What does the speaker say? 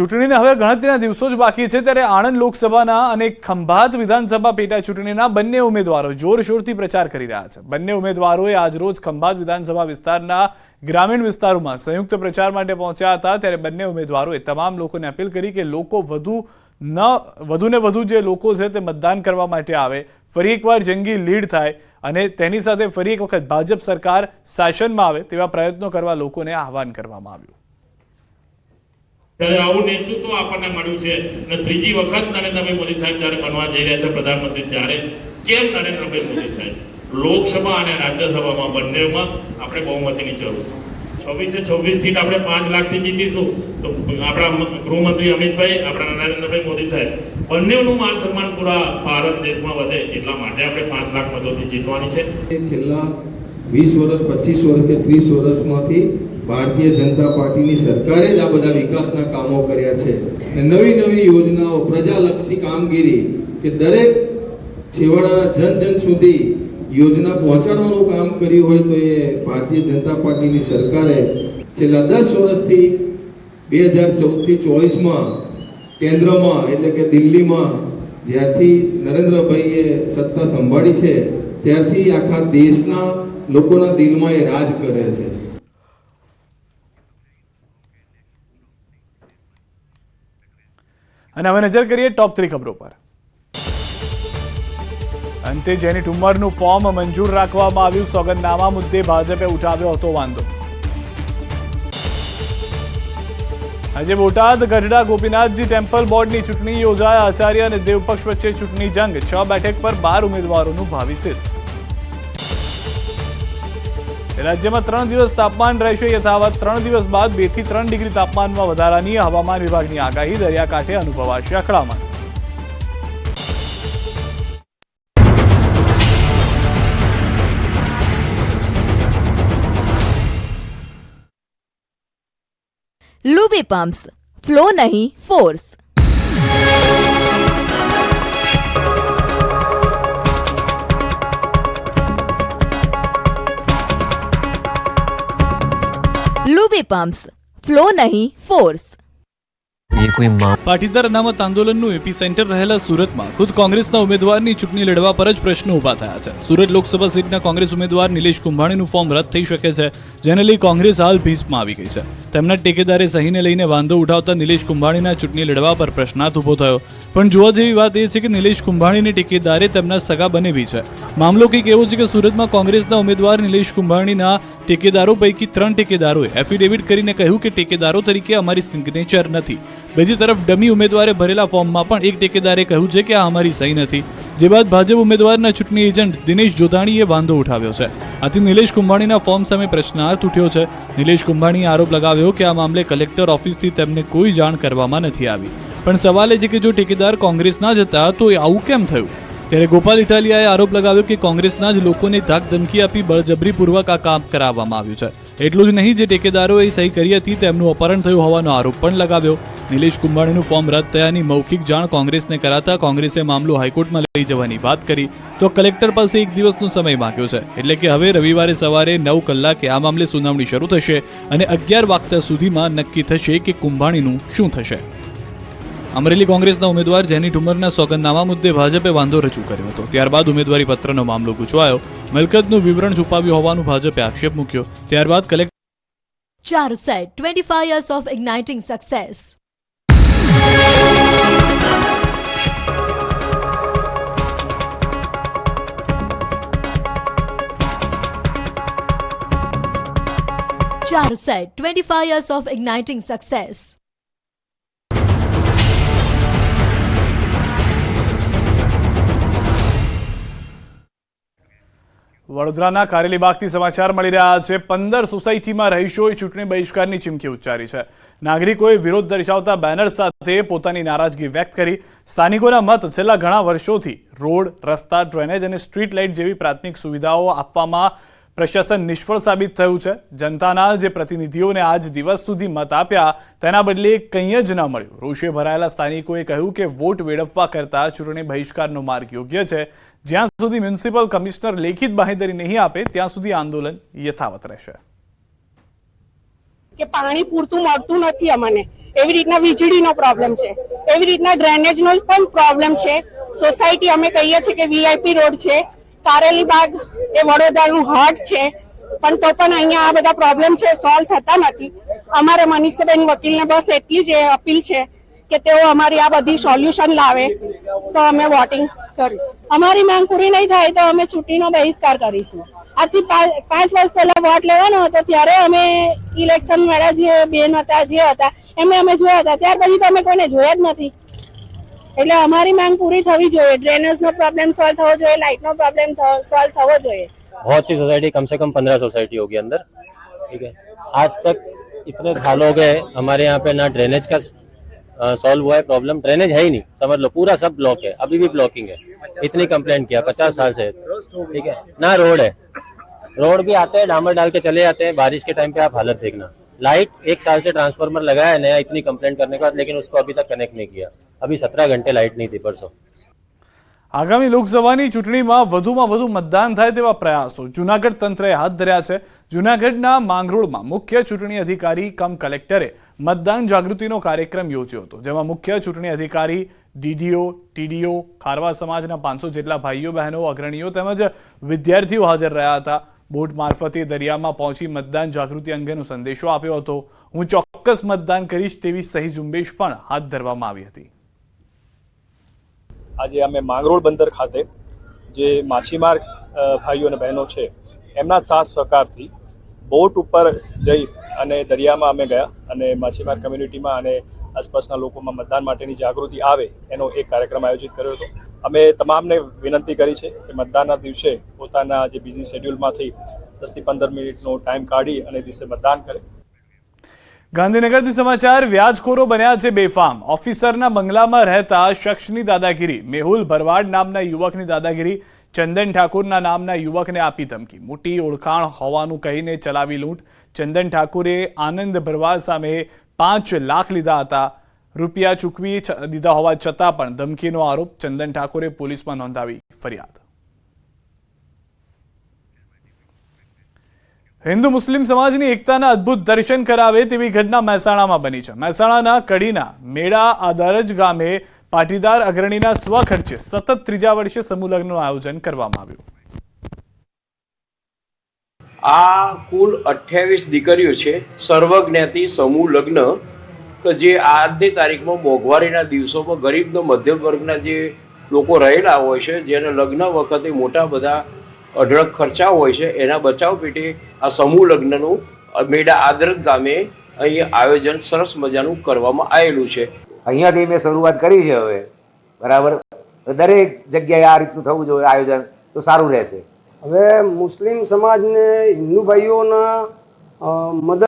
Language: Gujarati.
ચૂંટણીને હવે ગણતરીના દિવસો જ બાકી છે ત્યારે આણંદ લોકસભાના અને ખંભાત વિધાનસભા પેટા ચૂંટણીના બંને ઉમેદવારો જોરશોરથી પ્રચાર કરી રહ્યા છે. બંને ઉમેદવારોએ આજરોજ ખંભાત વિધાનસભા વિસ્તારના ગ્રામીણ વિસ્તારોમાં સંયુક્ત પ્રચાર માટે પહોંચ્યા હતા. ત્યારે બંને ઉમેદવારોએ તમામ લોકોને અપીલ કરી કે લોકો વધુ ન, વધુને વધુ જે લોકો છે તે મતદાન કરવા માટે આવે. ફરી એકવાર જંગી લીડ થાય અને તેની સાથે ફરી એક વખત ભાજપ સરકાર શાસનમાં આવે તેવા પ્રયત્નો કરવા લોકોને આહવાન કરવામાં આવ્યું. ત્યારે આવું નેતૃત્વ આપણને મળ્યું છે. અને ત્રીજી વખત નરેન્દ્રભાઈ મોદી સાહેબ જ્યારે બનવા જઈ રહ્યા છે, પ્રધાનમંત્રી ત્યારે, કેમ નરેન્દ્રભાઈ મોદી સાહેબ? લોકસભા અને રાજ્યસભામાં બંનેમાં આપણે બહુમતીની જરૂર છવ્વીસે છવ્વીસ સીટ આપણે પાંચ લાખથી જીતીશું. તો આપણા ગૃહમંત્રી અમિતભાઈ, આપણા નરેન્દ્રભાઈ મોદી સાહેબ, બંનેનું માન સન્માન પૂરા ભારત દેશમાં વધે એટલા માટે આપણે પાંચ લાખ મતોથી જીતવાની છે. છેલ્લા વીસ વર્ષ, પચીસ વર્ષ કે ત્રીસ વર્ષમાંથી ભારતીય જનતા પાર્ટીની સરકારે જ આ બધા વિકાસના કામો કર્યા છે નવી નવી યોજનાઓ, પ્રજાલક્ષી કામગીરી કે દરેક છેવાડાના જન જન સુધી યોજના પહોંચાડવાનું કામ કર્યું હોય તો એ ભારતીય જનતા પાર્ટીની સરકારે છેલ્લા દસ વર્ષથી બે હજાર ચૌદથી ચોવીસમાં કેન્દ્રમાં એટલે કે દિલ્હીમાં જ્યારથી નરેન્દ્રભાઈએ સત્તા સંભાળી છે, ત્યારથી આખા દેશના લોકોના દિલમાં એ રાજ કરે છે. અને હવે નજર કરીએ ટોપ થ્રી ખબરો પર. અંતે જેની ટુમરનું ફોર્મ મંજૂર રાખવામાં આવ્યું, સોગંદનામા મુદ્દે ભાજપે ઉઠાવ્યો હતો વાંધો આજે બોટાદ, ગઢડા, ગોપીનાથજી ટેમ્પલ બોર્ડની ચૂંટણી યોજાય. આચાર્ય અને દેવપક્ષ વચ્ચે ચૂંટણી જંગ. છ બેઠક પર બાર ઉમેદવારોનું ભાવિ સિદ્ધ. રાજ્યમાં ત્રણ દિવસ તાપમાન રહેશે. યથાવત ત્રણ દિવસ બાદ બેથી ત્રણ ડિગ્રી તાપમાનમાં વધારાની હવામાન વિભાગની આગાહી દરિયાકાંઠે અનુભવાશે અકળામણ લુબી પમ્પ્સ ફ્લો નહીં ફોર્સ પામ્સ ફ્લો નહીં ફોર્સ પાટીદાર અનામત આંદોલનનું એપી સેન્ટર રહેલા સુરતમાં ખુદ કોંગ્રેસના ઉમેદવારની ચૂંટણી લડવા પર જ પ્રશ્નો ઊભા થયા છે. સુરત લોકસભા સીટના કોંગ્રેસ ઉમેદવાર નિલેશ કુંભાણીનું ફોર્મ રદ થઈ શકે છે, જેને લઈ કોંગ્રેસ હાલ ભીસમાં આવી ગઈ છે. તેમના ટેકેદારે સહીને લઈને વાંધો ઉઠાવતા નિલેશ કુંભાણીના ચૂંટણી લડવા પર પ્રશ્નાર્થ ઊભો થયો. પણ જોવા જેવી વાત એ છે કે નિલેશ કુંભાણીની ટેકેદારે તેમના સગા બનેવી છે. મામલો કંઈક એવો છે કે સુરતમાં કોંગ્રેસના ઉમેદવાર નિલેશ કુંભાણીના ટેકેદારો પૈકી ત્રણ ટેકેદારોએ એફિડેવિટ કરીને કહ્યું કે ટેકેદારો તરીકે અમારી સિગ્નેચર નથી. બીજી તરફ ડમી ઉમેદવારે ભરેલા ફોર્મમાં પણ એક ટેકેદારે કહ્યું છે કે આ અમારી સહી નથી. જે બાદ ભાજપ ઉમેદવારના ચૂંટણી એજન્ટ દિનેશ જોધાણીએ વાંધો ઉઠાવ્યો છે. આથી નિલેશ કુંભાણીના ફોર્મ સામે પ્રશ્નાર્થ ઉઠ્યો છે. નિલેશ કુંભાણીએ આરોપ લગાવ્યો કે આ મામલે કલેક્ટર ઓફિસથી તેમને કોઈ જાણ કરવામાં નથી આવી. પણ સવાલ એ છે કે જો ટેકેદાર કોંગ્રેસના જ હતા, તો એ આવું કેમ થયું? ત્યારે ગોપાલ ઇટાલિયાએ આરોપ લગાવ્યો કે કોંગ્રેસના જ લોકોને ધાક ધમકી આપી બળજબરીપૂર્વક આ કામ કરાવવામાં આવ્યું છે. એટલું જ નહીં, જે ટેકેદારોએ સહી કરી હતી, તેમનું અપહરણ થયું હોવાનો આરોપ પણ લગાવ્યો. નિલેશ કુંભાણીનું ફોર્મ રદ થયાની મૌખિક જાણ કોંગ્રેસને કરાતા કોંગ્રેસે મામલો હાઈકોર્ટમાં લઈ જવાની વાત કરી. તો કલેક્ટર પાસે એક દિવસનો સમય માંગ્યો છે. એટલે કે હવે રવિવારે સવારે નવ કલાકે આ મામલે સુનાવણી શરૂ થશે અને અગિયાર વાગતા સુધીમાં નક્કી થશે કે કુંભાણીનું શું થશે. અમરેલી કોંગ્રેસના ઉમેદવાર જેની ઠુમરના સોગંદનામા મુદ્દે ભાજપે વાંધો રજૂ કર્યો હતો ત્યારબાદ ઉમેદવારી પત્રનો મામલો ગુચવાયો મિલકતનું વિવરણ છુપાવ્યું હોવાનું ભાજપે આક્ષેપ મૂક્યો ત્યારબાદ collector Charusite 25 years of igniting success. Charusite 25 years of igniting success. વડોદરાના કારેલીબાગથી સમાચાર મળી રહ્યા છે. પંદર સોસાયટીમાં રહીશોએ ચૂંટણી બહિષ્કારની ચીમકી ઉચ્ચારી છે. નાગરિકોએ વિરોધ દર્શાવતા બેનર સાથે પોતાની નારાજગી વ્યક્ત કરી. સ્થાનિકોના મત છેલ્લા ઘણા વર્ષોથી રોડ, રસ્તા, ડ્રેનેજ અને સ્ટ્રીટ લાઇટ જેવી પ્રાથમિક સુવિધાઓ આપવામાં પ્રશાસન નિષ્ફળ સાબિત થયું છે. જનતાના જે પ્રતિનિધિઓને આજ દિવસ સુધી મત આપ્યા, તેના બદલે કંઈ જ ન મળ્યું. રોષે ભરાયેલા સ્થાનિકોએ કહ્યું કે વોટ વેડફવા કરતા ચૂંટણી બહિષ્કારનો માર્ગ યોગ્ય છે. જ્યાં સુધી મ્યુનિસિપલ કમિશનર લેખિત બાહેંધરી નહીં આપે, ત્યાં સુધી આંદોલન યથાવત રહેશે. કે પાણી પૂરતું મળતું નથી અમને. એવી રીતના વીજળીનો પ્રોબ્લેમ છે. એવી રીતના ડ્રેનેજનો પણ પ્રોબ્લેમ છે. સોસાયટી અમે કહીએ છીએ કે વીઆઈપી રોડ છે. કારેલી બાગ એ વડોદરાનું હાર્ટ છે. પણ તો પણ અહીંયા આ બધા પ્રોબ્લેમ છે સોલ્વ થતા નથી. અમારે મનીષાબેન વકીલને બસ એટલી જ અપીલ છે કે તેઓ અમારી આ બધી સોલ્યુશન લાવે તો અમે વોટિંગ કરીશું. અમારી માંગ પૂરી નહીં થાય તો અમે ચૂંટણીનો બહિષ્કાર કરીશું. આજથી પા- પાંચ વર્ષ પહેલા વોટ લેવાનો હતો, ત્યારે અમે ઇલેક્શન વાળા જે બેન હતા, જે હતા, એમને અમે જોયા હતા. ત્યાર પછી તો અમે કોઈને જોયા જ નથી. એટલે અમારી માંગ પૂરી થવી જોઈએ ડ્રેનેજનો પ્રોબ્લેમ સોલ્વ થવો જોઈએ લાઇટનો પ્રોબ્લેમ સોલ્વ થવો જોઈએ बहुत सी सोसाइटी कम से कम पंद्रह सोसाइटी होगी अंदर ठीक है आज तक इतने साल हो गए हमारे यहाँ पे ना ड्रेनेज का सॉल्व हुआ है प्रॉब्लम ड्रेनेज है ही नहीं समझ लो पूरा सब ब्लॉक है अभी भी ब्लॉकिंग है इतनी कंप्लेंट किया पचास साल से ठीक है ना रोड है रोड भी आते हैं डामर डाल के चले जाते हैं बारिश के टाइम पे आप हालत देखना लाइट एक साल से ट्रांसफार्मर लगाया है नया इतनी कंप्लेंट करने के बाद लेकिन उसको अभी तक कनेक्ट नहीं किया अभी सत्रह घंटे लाइट नहीं थी परसों આગામી લોકસભાની ચૂંટણીમાં વધુમાં વધુ મતદાન થાય તેવા પ્રયાસો જૂનાગઢ તંત્રએ હાથ ધર્યા છે જૂનાગઢના માંગરોળમાં મુખ્ય ચૂંટણી અધિકારી કમ કલેક્ટરે મતદાન જાગૃતિનો કાર્યક્રમ યોજ્યો હતો જેમાં મુખ્ય ચૂંટણી અધિકારી ડીડીઓ ટીડીઓ ખારવા સમાજના પાંચસો જેટલા ભાઈઓ બહેનો અગ્રણીઓ તેમજ વિદ્યાર્થીઓ હાજર રહ્યા હતા બોટ મારફતે દરિયામાં પહોંચી મતદાન જાગૃતિ અંગેનો સંદેશો આપ્યો હતો હું ચોક્કસ મતદાન કરીશ તેવી સહી ઝુંબેશ પણ હાથ ધરવામાં આવી હતી આજે અમે માંગરોળ બંદર ખાતે જે માછીમાર ભાઈઓ અને બહેનો છે, એમના સાથ સહકારથી બોટ ઉપર જઈ અને દરિયામાં અમે ગયા અને માછીમાર કમ્યુનિટીમાં અને આસપાસના લોકોમાં મતદાન માટેની જાગૃતિ આવે એનો એક કાર્યક્રમ આયોજિત કર્યો હતો. અમે તમામને વિનંતી કરી છે કે મતદાનના દિવસે પોતાના જે બિઝી શેડ્યુલમાંથી દસથી પંદર મિનિટનો ટાઈમ કાઢી અને દિવસે મતદાન કરે. ગાંધીનગરથી સમાચાર, વ્યાજખોરો બન્યા છે બેફામ. ઓફિસરના બંગલામાં રહેતા શખ્સની દાદાગીરી. મેહુલ ભરવાડ નામના યુવકની દાદાગીરી. ચંદન ઠાકુરના નામના યુવકને આપી ધમકી. મોટી ઓળખાણ હોવાનું કહીને ચલાવી લૂંટ. ચંદન ઠાકુરે આનંદ ભરવાડ સામે પાંચ લાખ લીધા હતા. રૂપિયા ચૂકવી દીધા હોવા છતાં પણ ધમકીનો આરોપ ચંદન ઠાકુરે પોલીસમાં નોંધાવી ફરિયાદ. હિન્દુ મુસ્લિમ સમાજની એકતાના અદ્ભુત દર્શન કરાવે તેવી ઘટના મહેસાણામાં બની છે. મહેસાણાના કડીના મેળા આદરજ ગામે પાટીદાર અગ્રણીના સ્વખર્ચે સતત ત્રીજા વર્ષે સમૂહ લગ્નનું આયોજન કરવામાં આવ્યું. આ કુલ અઠ્યાવીસ દીકરીઓ છે. સર્વજ્ઞાતિ સમૂહ લગ્ન કે જે આજની તારીખમાં મોંઘવારીના દિવસોમાં ગરીબનો મધ્યમ વર્ગના જે લોકો રહેલા હોય છે, જેને લગ્ન વખતે મોટા બધા અઢળક ખર્ચા હોય છે એના બચાવ પેટે આ સમૂહ લગ્નનું મેડા આદરત ગામે અહીં આયોજન સરસ મજાનું કરવામાં આવેલું છે. અહીંયાથી મેં શરૂઆત કરી છે હવે. બરાબર? દરેક જગ્યાએ આ રીતનું થવું જોઈએ આયોજન તો સારું રહેશે. હવે મુસ્લિમ સમાજને હિન્દુ ભાઈઓના મદદ